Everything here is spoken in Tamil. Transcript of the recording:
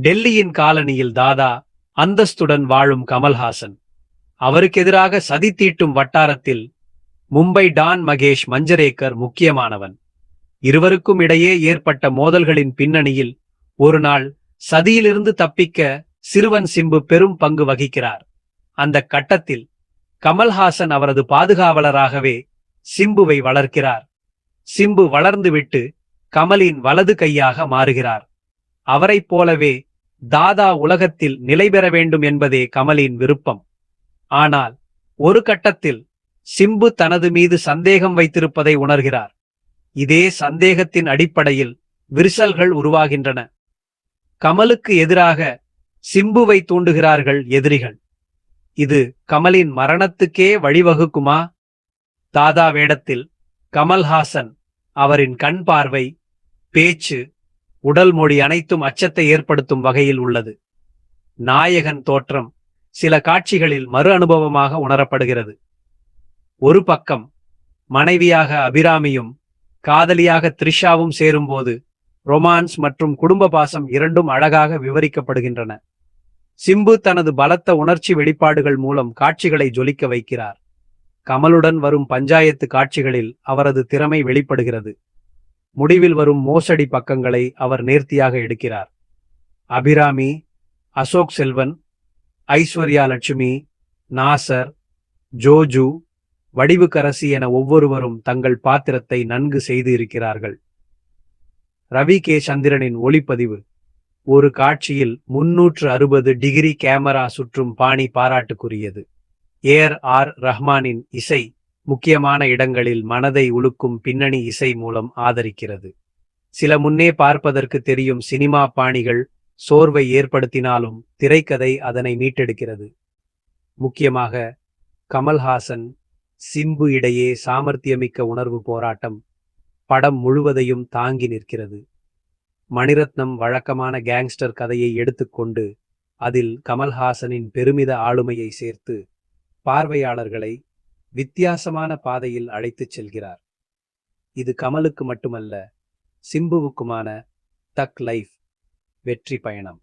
டெல்லியின் காலனியில் தாதா அந்தஸ்துடன் வாழும் கமல்ஹாசன். அவருக்கு எதிராக சதி தீட்டும் வட்டாரத்தில் மும்பை டான் மகேஷ் மஞ்சரேக்கர் முக்கியமானவன். இருவருக்கும் இடையே ஏற்பட்ட மோதல்களின் பின்னணியில் ஒரு நாள் சதியிலிருந்து தப்பிக்க சிறுவன் சிம்பு பெரும் பங்கு வகிக்கிறார். அந்த கட்டத்தில் கமல்ஹாசன் அவரது பாதுகாவலராகவே சிம்புவை வளர்க்கிறார். சிம்பு வளர்ந்துவிட்டு கமலின் வலது கையாக மாறுகிறார். அவரைப் போலவே தாதா உலகத்தில் நிலை பெற வேண்டும் என்பதே கமலின் விருப்பம். ஆனால் ஒரு கட்டத்தில் சிம்பு தனது மீது சந்தேகம் வைத்திருப்பதை உணர்கிறார். இதே சந்தேகத்தின் அடிப்படையில் விரிசல்கள் உருவாகின்றன. கமலுக்கு எதிராக சிம்புவை தூண்டுகிறார்கள் எதிரிகள். இது கமலின் மரணத்துக்கே வழிவகுக்குமா? தாதா வேடத்தில் கமல்ஹாசன் அவரின் கண் பார்வை பேச்சு உடல் மொழி அனைத்தும் அச்சத்தை ஏற்படுத்தும் வகையில் உள்ளது. நாயகன் தோற்றம் சில காட்சிகளில் மறு அனுபவமாக உணரப்படுகிறது. ஒரு பக்கம் மனைவியாக அபிராமியும் காதலியாக த்ரிஷாவும் சேரும்போது ரொமான்ஸ் மற்றும் குடும்ப பாசம் இரண்டும் அழகாக விவரிக்கப்படுகின்றன. சிம்பு தனது பலத்த உணர்ச்சி வெளிப்பாடுகள் மூலம் காட்சிகளை ஜொலிக்க வைக்கிறார். கமலுடன் வரும் பஞ்சாயத்து காட்சிகளில் அவரது திறமை வெளிப்படுகிறது. முடிவில் வரும் மோசடி பக்கங்களை அவர் நேர்த்தியாக எடுக்கிறார். அபிராமி அசோக் செல்வன் ஐஸ்வர்யா லட்சுமி நாசர் ஜோஜு வடிவுக்கரசி என ஒவ்வொருவரும் தங்கள் பாத்திரத்தை நன்கு செய்து இருக்கிறார்கள். ரவி கே. சந்திரனின் ஒளிப்பதிவு. ஒரு காட்சியில் முன்னூற்று அறுபது டிகிரி கேமரா சுற்றும் பாணி பாராட்டுக்குரியது. ஏர் ஆர். ரஹ்மானின் இசை. முக்கியமான இடங்களில் மனதை உலுக்கும் பின்னணி இசை மூலம் ஆதரிக்கிறது. சில முன்னே பார்ப்பதற்கு தெரியும் சினிமா பாணிகள் சோர்வை ஏற்படுத்தினாலும் திரைக்கதை அதனை மீட்டெடுக்கிறது. முக்கியமாக கமல்ஹாசன் சிம்பு இடையே சாமர்த்தியமிக்க உணர்வு போராட்டம் படம் முழுவதையும் தாங்கி நிற்கிறது. மணிரத்னம் வழக்கமான கேங்ஸ்டர் கதையை எடுத்துக்கொண்டு அதில் கமல்ஹாசனின் பெருமித ஆளுமையை சேர்த்து பார்வையாளர்களை வித்தியாசமான பாதையில் அழைத்துச் செல்கிறார். இது கமலுக்கு மட்டுமல்ல சிம்புவுக்குமான தக் லைஃப் வெற்றி பயணம்.